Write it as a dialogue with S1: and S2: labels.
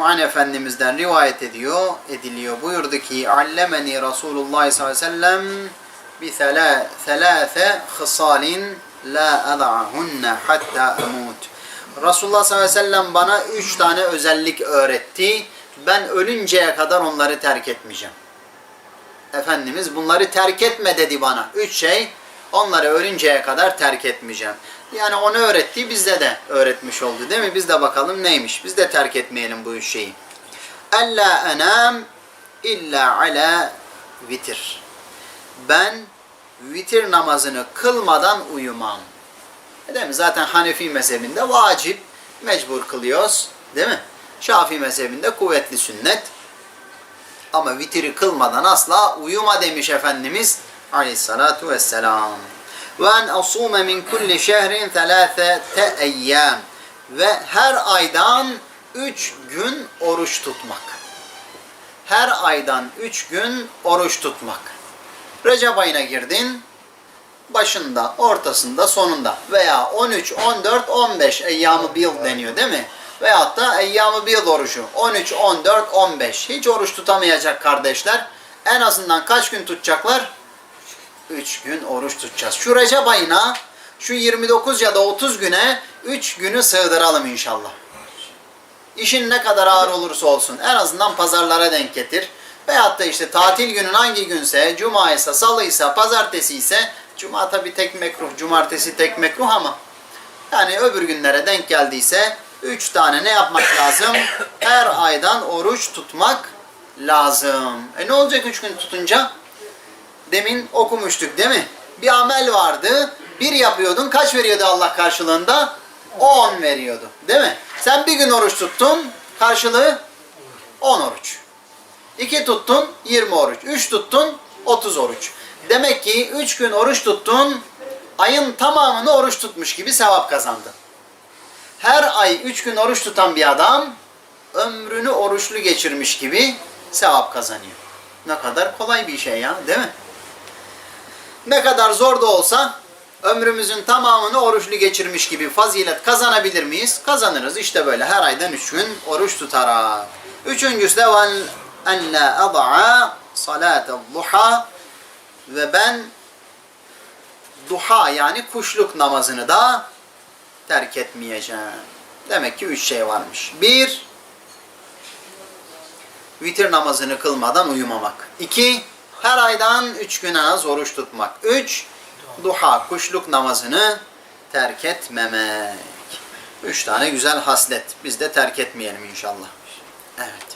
S1: radıyallahu anh efendimizden rivayet ediyor, ediliyor. Buyurdu ki allemeni Resulullah sallallahu aleyhi ve sellem bi thelâ- thelâfe hısalin la ada'ahunne hatta emut. Resulullah sallallahu aleyhi ve sellem bana üç tane özellik öğretti. Ben ölünceye kadar onları terk etmeyeceğim. Efendimiz bunları terk etme dedi bana. Üç şey onları ölünceye kadar terk etmeyeceğim. Yani onu öğretti bizde de öğretmiş oldu değil mi? Biz de bakalım neymiş. Biz de terk etmeyelim bu şeyi. Ella enam illa ala vitir. Ben vitir namazını kılmadan uyumam. Değil mi? Zaten Hanefi mezhebinde vacip, mecbur kılıyoruz. Değil mi? Şafii mezhebinde kuvvetli sünnet. Ama vitiri kılmadan asla uyuma demiş Efendimiz aleyhissalatu vesselam. Ve en asume min kulli şehrin thelâfete eyyâm. Ve her aydan üç gün oruç tutmak. Her aydan üç gün oruç tutmak. Recep ayına girdin, başında, ortasında, sonunda veya 13, 14, 15 eyyamı bil deniyor değil mi? Veyahut da eyyamı bil orucu 13, 14, 15. Hiç oruç tutamayacak kardeşler. En azından kaç gün tutacaklar? 3 gün oruç tutacağız. Şu Recep ayına şu 29 ya da 30 güne 3 günü sığdıralım inşallah. İşin ne kadar ağır olursa olsun en azından pazarlara denk getir. Veyahut da işte tatil günün hangi günse, cuma ise, salı ise, pazartesi ise, cuma tabi tek mekruh, cumartesi tek mekruh ama yani öbür günlere denk geldiyse 3 tane ne yapmak lazım? Her aydan oruç tutmak lazım. E ne olacak 3 gün tutunca? Demin okumuştuk değil mi? Bir amel vardı. Bir yapıyordun. Kaç veriyordu Allah karşılığında? 10 veriyordu. Değil mi? Sen bir gün oruç tuttun. Karşılığı 10 oruç. 2 tuttun 20 oruç. 3 tuttun 30 oruç. Demek ki 3 gün oruç tuttun. Ayın tamamını oruç tutmuş gibi sevap kazandın. Her ay 3 gün oruç tutan bir adam ömrünü oruçlu geçirmiş gibi sevap kazanıyor. Ne kadar kolay bir şey ya değil mi? Ne kadar zor da olsa ömrümüzün tamamını oruçlu geçirmiş gibi fazilet kazanabilir miyiz? Kazanırız. İşte böyle her aydan üç gün oruç tutarak. Üçüncüsü de vel en la ada'a salate duha ve ben duha yani kuşluk namazını da terk etmeyeceğim. Demek ki üç şey varmış. Bir, vitir namazını kılmadan uyumamak. İki, her aydan üç gün en az oruç tutmak. Üç, duha, kuşluk namazını terk etmemek. Üç tane güzel haslet. Biz de terk etmeyelim inşallah. Evet.